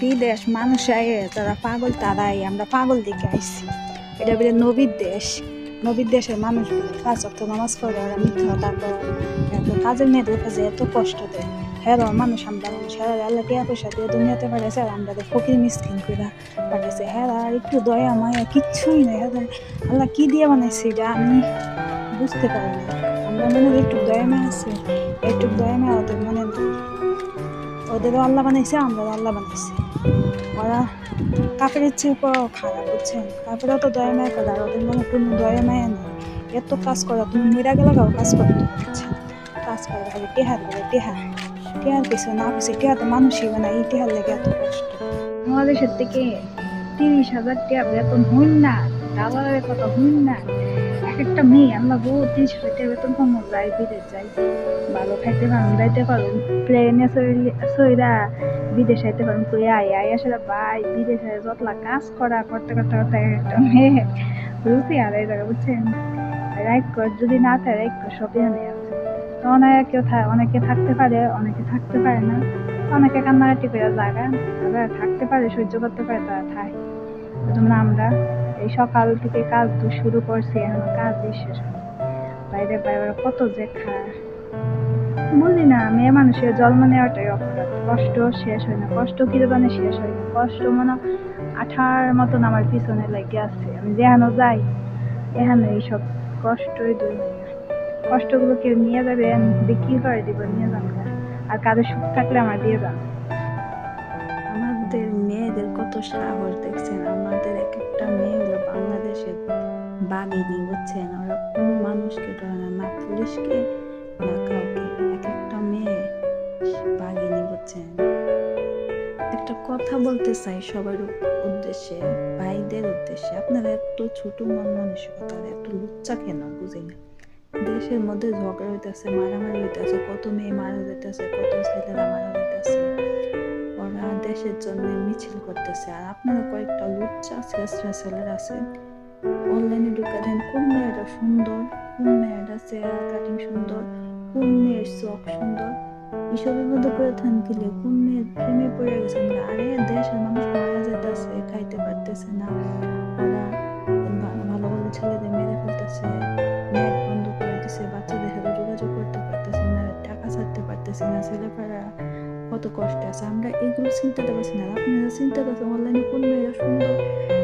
বিদেশ মানুষ আয়ে, যারা পাগল, তারাই। আমরা পাগল দিকে আইছি। এটা বলে নবীর দেশ। নবীর দেশের মানুষ পাঁচ অক্ট নামাজ পড়ে, ওরা তারপর এত কাজের মেয়েদের কাছে এত কষ্ট দেয়। হ্যাঁ মানুষ আমরা মানুষ। হ্যাঁ আল্লাহ টিয়া পয়সা দিয়ে দুনিয়াতে পাঠাইছে, আর আমরা ফকির মিসকিন করে পাঠাইছে। হ্যাঁ আর একটু দয়া, মায়া, কিচ্ছুই নেই। হ্যাঁ আল্লাহ কী দিয়ে বানাইছে এটা আমি বুঝতে পারি না আমরা মনে একটু দয়া মায়া আছে। একটু দয়া মায়া ওদের মনে। ওদেরও আল্লাহ বানাইছে, আমরাও আল্লাহ বানাইছে। ওরা কাপড়ের চেয়ে পড়াও খারাপ, বুঝছেন? কাপড়েও তো দয়া মায়া করে, আর ওদের মনে কোনো দয়া মায়া নেই। এত কাজ করা, তুমি মেয়েরা গেলে কাউ কাজ করতে পারছে কাজ করে খালি টেহার করে টেহা টেহার কিছু না কিছু টেহা তো মানুষই বানায় এই টেহার লেগে এত কষ্ট। বাংলাদেশের থেকে তিরিশ হাজার টেহা বেতন হইন না দালালের কথা হইন না। এক একটা মেয়ে, আমরা বহু হাজার টাকা বেতন কম যাই বিদেশ যাই। ভালো খাইতে পারুন যাইতে পারুন প্লেনে সইরা বিদেশ আইতে পারুন কই আই আই আসলে ভাই, বিদেশে যতলা কাজ করা, করতে করতে করতে এক একটা মেয়ে। রুচি আর এই জায়গা বুঝছেন? রাইট কর, যদি না থাকে রাইট কর, সবই আনে আছে। তো অনেকে অনেকে থাকতে পারে, অনেকে থাকতে পারে না। অনেকে কান্নাকাটি করে জায়গা যারা থাকতে পারে, সহ্য করতে পারে, তারা থাকে যেমন আমরা এই সকাল থেকে কাজ তো শুরু করছি, এখন কাজই শেষ। বাইরে বাইরে কত যে খায়। বুঝি না, মেয়ে মানুষের জন্ম নেওয়াটাই অপরাধ। কষ্ট শেষ হয় না, কষ্ট কিরকমে শেষ হয় না। কষ্ট মনে আঠার মতন আমার পিছনে লেগে আছে। আমি যেখানে যাই এখানে এইসব কষ্টই দূর হয় না। কষ্টগুলো কেউ নিয়ে যাবে বিক্রি করে দিব, নিয়ে যান আর কারও সুখ থাকলে আমার দিয়ে যান কত সাহস দেখছেন, আমাদের এক একটা মেয়ে হলো বাংলাদেশের বাঘিনী, বুঝছেন? ওরা কোন মানুষকে ধরে না না পুলিশকে না কাউকে এক একটা মেয়ে বাঘিনী, বুঝছেন? একটা কথা বলতে চাই সবার উদ্দেশ্যে, ভাইদের উদ্দেশ্যে। আপনারা এত ছোট মন মানসিকতা এত লুচ্চা কেন বুঝি না দেশের মধ্যে ঝগড়া হইতেছে, মারামারি হইতেছে, কত মেয়ে মারা যাইতেছে, কত ছেলেরা মারা যাইতেছে। ওরা দেশের জন্য মিছিল করতেছে। আর আপনারা কয়েকটা লুচ্চা শ্রেষ্ঠ ছেলেরা আছে। অনলাইনে ঢুকে দেন, কোন মেয়েটা সুন্দর, কোন মেয়েটা চেহারা কাটিং সুন্দর, কোন মেয়ের চোখ সুন্দর। এসবের মধ্যে করে থাকলে কোন মেয়ের প্রেমে পড়ে গেছেন আরে দেশের মানুষ মারা যাইতেছে খাইতে পারতেছে না। ভালো ভালো ছেলেদের মেরে ফেলতেছে নেট বন্ধ করে দিছে, বাচ্চাদের সাথে যোগাযোগ করতে পারতেছে না, টাকা ছাড়তে পারতেছে না ছেলেপেলা কত কষ্ট আছে। আমরা এগুলো চিন্তাতে পারছি না। আপনারা চিন্তা করছেন অনলাইনে কোন মেয়েরা সুন্দর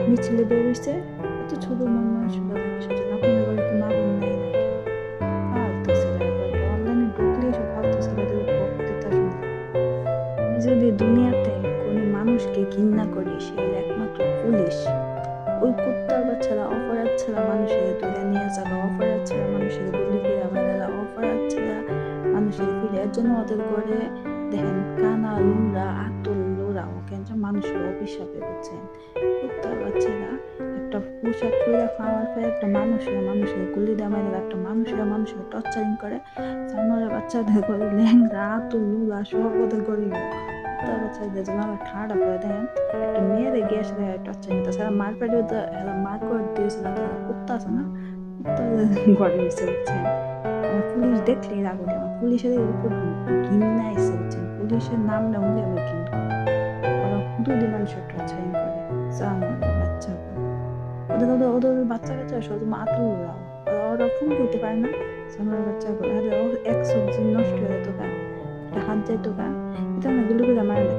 মিছিলে বেরোইছে এত ছোট মন যদি দুনিয়াতে কোনো মানুষকে ঘৃণা করি, সে একমাত্র পুলিশ। ওই কুত্তার বাচ্চারা, অপরাধ ছাড়া মানুষের তুলে নিয়ে যাবে, অপরাধ ছাড়া মানুষের গুলি ফিরে মেলা অপরাধ ছাড়া মানুষের ফিরে এর জন্য ওদের করে দেখেন, কানা লুমরা আতল লোরা ওকে মানুষের অভিশাপে বুঝছেন কুত্তার বাচ্চারা একটা পোশাক পরে খাওয়ার পরে একটা মানুষের মানুষের গুলি দেওয়া মেরে একটা মানুষের মানুষের টর্চারিং করে। জানোয়ারের বাচ্চাদের করে ল্যাংরা আতল লুরা সব ওদের করে কুত্তার বাচ্চাদের জন্য আবার ঠান্ডা করে দেন একটা মেয়েরে গ্যাস দেয় টর্চারিং তাছাড়া মার পেটে মার করে দিয়েছে না তারা কুত্তা আছে না? আমার পুলিশ দেখলেই রাগ ওঠে আমার পুলিশের উপর ঘৃণা এসে বুঝছেন পুলিশের নাম না হলে আমি ঘৃণ। ওরা দুদিন মানুষের টর্চারিং করে। বাচ্চা ওদের ওদের ওদের বাচ্চা কাচ্চা শুধু মাতুল ওরাও ওরা ওরা ফোন করতে পারে না। জানোয়ারের বাচ্চা এক সবজি নষ্ট হয়ে যেত একটা হাত যেত গা এটা না গুলো করে মারা